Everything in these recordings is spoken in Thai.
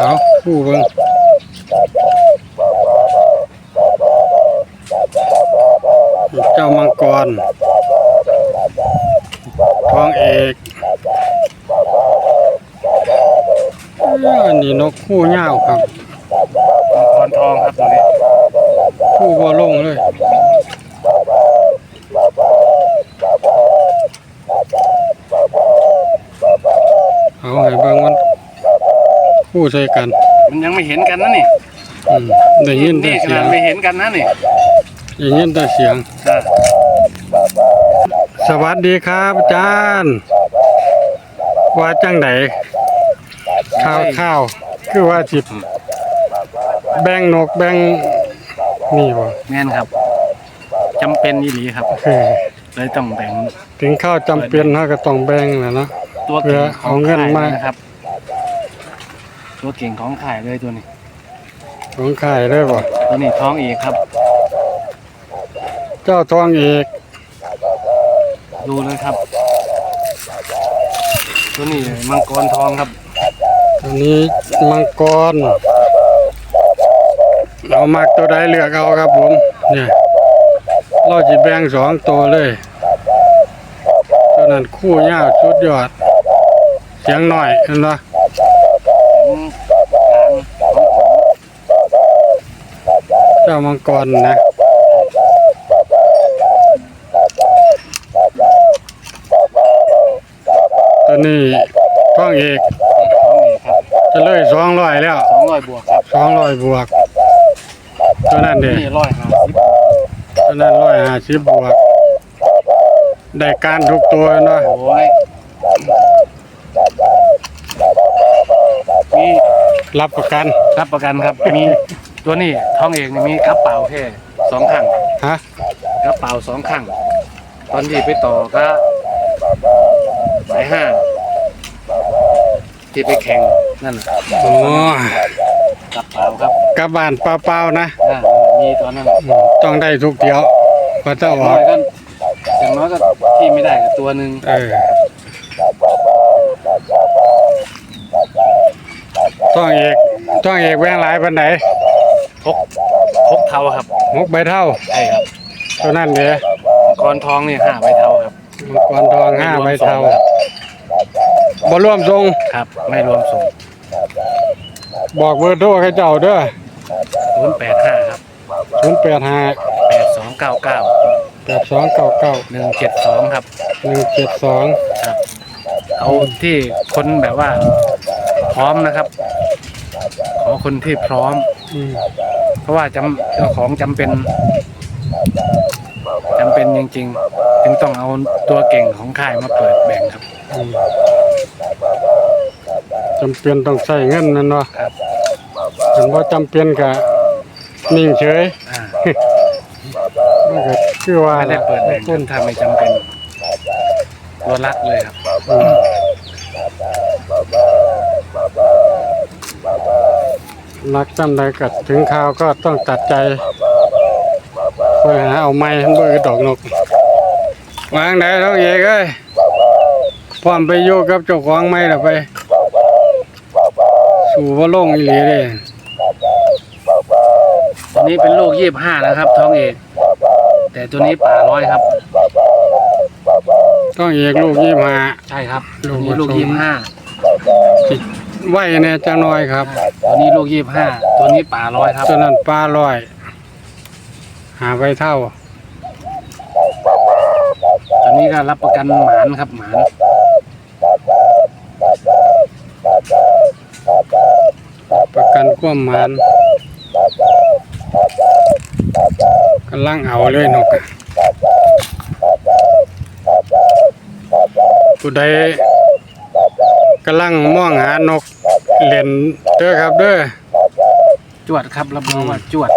เอาคู่เบิ่งเจ้ามังกร ทองเอกอันนี้นกคู่เหย้าครับคอนทองครับตัวนี้คู่บ่ลงเลยเอาให้เบิ่งมัน คู่ใส่กัน มันยังไม่เห็นกันนะนี่อืมได้ยินแต่นี่ขเสียนาดงไม่เห็นกันนะนี่ได้ยินแต่เสียงอ่าสวัสดีครับอาจารย์ ว่าจังไหนข้าวข้าวคือว่าจิบแบ่งนกแบ่งนี่บ่แม่นครับจำเป็นยี่หลีครับคือเลยต้องแบ่งถึงข้าวจำเป็นเฮาก็ต้องแบ่งแหละเนาะ ตัวเพื่เก่องขเอาองเงินขายมาเลยนะครับ ตัวเก่งของขายเลยตัวนี้ของขายได้บ่ตัวนี้ท้องเอกครับ เจ้าทองเอกดูเลยครับ ตัวนี้มังกรทองครับ ตัวนี้มังกรเอามักตัวใดเลือกเอาครับผม เนี่ยเราสิแบ่งสองตัวเลย ตัวนั้นคู่ยาวสุดยอด เสียงหน่อยเห็นปะอืมกลางของผม เจ้ามังกรนะตัวนี้ท้องเอกท้องเอกครับจะเลยสองร้อยแล้วสองร้อยบวกครับสองร้อยบวกตัวนั้นเด็นี่ร้อยห้าสิบตัวนั้นร้อยห้าสิบบวกได้การทุกตัวเนาะโอ้ยมีรับประกัน รับประกันครับมี ตัวนี้ท้องเอกนี่มีกระเป๋าแค่สองข้างฮะกระเป๋าสองข้างตอนที่ไปต่อก็สายห้าที่ไปแข่งนั่นน่ะโอ้กระเป๋าครับกลับบ้านเปล่าๆนะอ่ามีตอนนั้นอืมต้องได้ทุกเดียวพระเจ้าอย่างอน้ออกยก็อย่างน้อยก็ที่ไม่ได้กับตัวหนึ่งเออต้องเอกต้องเอกแวงหลายปันไหน พกพกเทาครับหกใบเท่าใช่ครับตัวนั้นเด้กรทองนี่ห้าใบเทาครับมังกรทองห้าใบเท่าบ่รวมทรงครับ ไม่รวมส่งบอกเบอร์โทรให้เจ้าเด้อศูนย์แปดห้าครับศูนย์แปดห้าแปดสองเก้าเก้าแปดสองเก้าเก้าหนึ่งเจ็ดสองครับ หนึ่งเจ็ดสองครับเอาที่คนแบบว่าพร้อมนะครับ ขอคนที่พร้อม อืมเพราะว่าจำเจ้าของจำเป็นจำเป็นจริงๆ จึงต้องเอาตัวเก่งของค่ายมาเปิดแบ่งครับ อืมจำเป็นต้องใส่เงินนั่นเนาะครับ ถึงว่าจำเป็นก็นิ่งเฉยอ่ามันก็คือว่าไม่ได้เปิดแบ่งคต้รันบถ้าไม่จำเป็นตัวรักเลยครับ อืม รักจำใดกัดถึงข่าวก็ต้องตัดใจไปหาเอาไม้เบอร์ดอกนก วางไหนท้องเอกเอ้ยพร้อมไปอยู่กับเจ้าของไม้ละไป สู่ว่าลงอีหลีเด้ตัวนี้เป็นลูกยี่บห้านะครับท้องเอก แต่ตัวนี้ป่าร้อยครับต้องเอกลูกยี่มาใช่ครับลูตัวกนี้ลูกผสมยี่ห้าสิ ไหวแน่จังน้อยครับ ตัวนี้ลูกยี่ห้าตัวนี้ป่าร้อยครับตัวนั้นปลาลอย หาไว้เท่า ตัวนี้ก็รับประกันหมานครับหมานประกันความหมันกำลังเอาเลยนกอะผู้ใด กำลังมองหานกเล่นเด้อครับเด้อจวดครับรับรองว่าจวด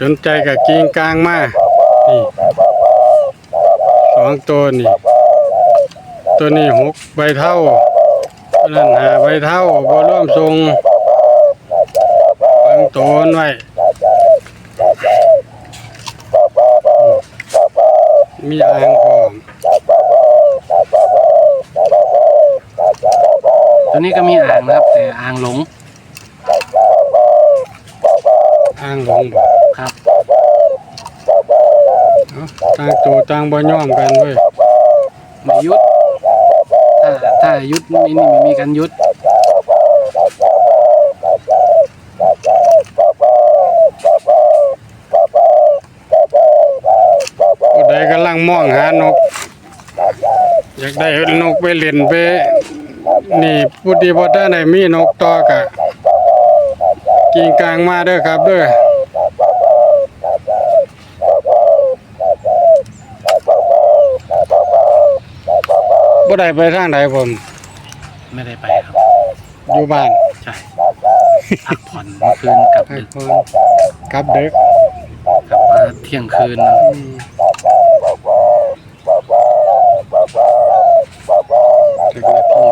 สนใจกับกิงกลางมานี่สองตัวนี่ ตัวนี้หกใบเท่าตัวนั้นหาใบเท่าบ่ร่วมทรงฟังโตนไว้มีอ่างพร้อม ตัวนี้ก็มีอ่างนะครับ แต่อ่างหลงอ้างลงบ่ครับเอ้าต่างตัวต่างบ่ยอมกันเว้ยไม่ยุดถ้าถ้ายุดนี่นี่ไม่มีการยุดผู้ใดกำลังมองหานก อยากได้นกไปเล่นไป นี่ผู้ที่บ่ได้ไหนมีนกต่อกะกินกลางมาเด้อครับเด้อบ่ได้ไปทางใดผมไม่ได้ไปครับ อยู่บ้านใช่พักผ่อนเมื่อคืนกลับให้ดึกเพิ่นกลับดึกกลับมาเที่ยงคืน อืมถึงนาที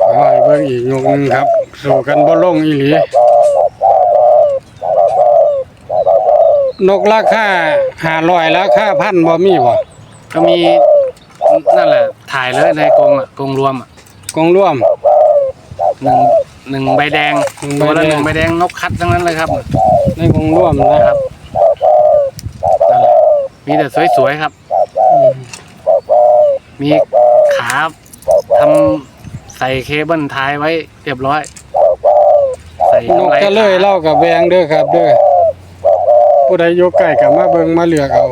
เอาให้เบิ่ งอีกยกหนึงครับ สู้กันบ่ลงอีหลี นกราคา500ราคาพันบ่มีบ่ก็มีนั่นแหละถ่ายเลยในกรงอะกรงรวมอะกองร่วม หนึ่งหนึ่งใบแดงหนึ่งใบตัวละแดงหนึ่งใบแดงนกคัดทั้งนั้นเลยครับในกองร่วมนะครับนั่นแหละมีแต่สวยๆครับ อืมมีขาทำ ใส่เคเบิลท้ายไว้เรียบร้อย ใส่นกกำไรทะเลยเล่ากับแบงเด้อครับเด้อผู้ใดอยู่ใกล้ก็มาเบิ่งมาเลือกเอา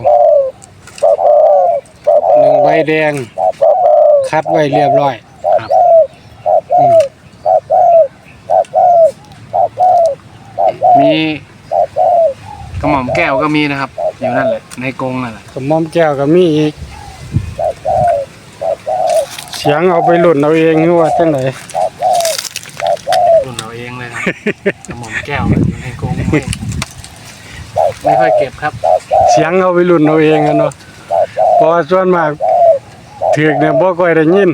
หนึ่งใบแดง คัดไว้เรียบร้อยครับอืมมีกระหม่อมแก้วก็มีนะครับ อยู่นั่นแหละในกรงนั่นแหละกระหม่อมแก้วก็มีอีกเสียงเอาไปหลุดเอาเองนี่ว่าจังไดรุ่นเราเองเลยครับกระหม่อมแก้วอยู่ในกรงไม่ไม่ค่อยเก็บครับ เสียงเอาไปหลุดเอาเองอะเนาะเพราะว่าส่วนมากถือกเนี่ยบ่ค่อยได้ยิน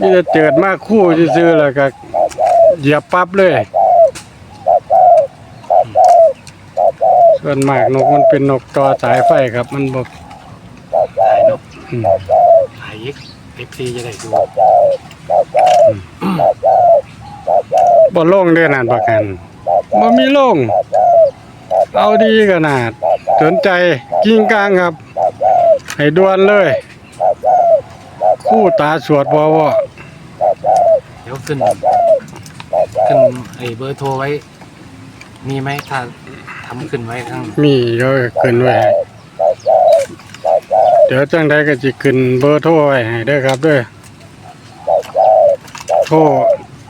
นี่จะเจิดมากคู่ซื่อๆแล้วก็เหยียบปั๊บเลย ส่วนมากนกมันเป็นนกต่อสายไฟครับ มันบ่ถ่ายนก อืม ถ่ายยิกเอฟซีจะได้ดูบ่ลงเด้อนั่นประกันบ่มีลงเอาดีขนาด สนใจกิ้งกลางครับ ให้ด่วนเลย คู่ตาสวดบ่บ่เดี๋ยวขึ้น ขึ้นไอ้เบอร์โทรไว้ มีไหมถ้าทำขึ้นไว้ข้างมีก็ขึ้นไว้ให้ เดี๋ยวจังใดก็สิขึ้นเบอร์โทรไว้ให้เด้อครับเด้อโทร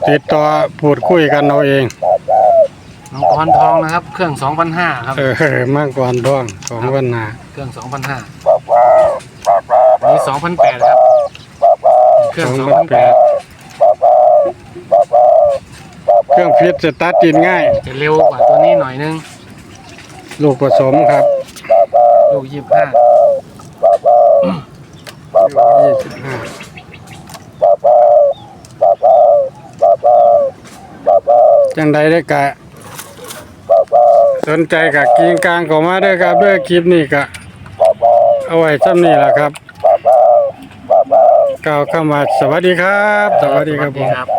ติดต่อพูดคุยกันเอาเองมังกรทองนะครับ เครื่อง2,500ครับ เออมากกว่าดองของวันหนาเครื่อง2,500นี่2,800ครับ เครื่องสองพันแปดเครื่องพิษจะตัดติดง่าย2,800จะเร็วกว่าตัวนี้หน่อยนึง ลูกผสมครับ ลูก25 ยี่สิบห้าจังใดได้กะ สนใจกับกินกลางของมาด้อครับด้อคลิปนี้กะ เอาไว้ซ้ำนี่แหละครับ กล่าวคำว่าสวัสดีครับ สวัสดีครับผมครับ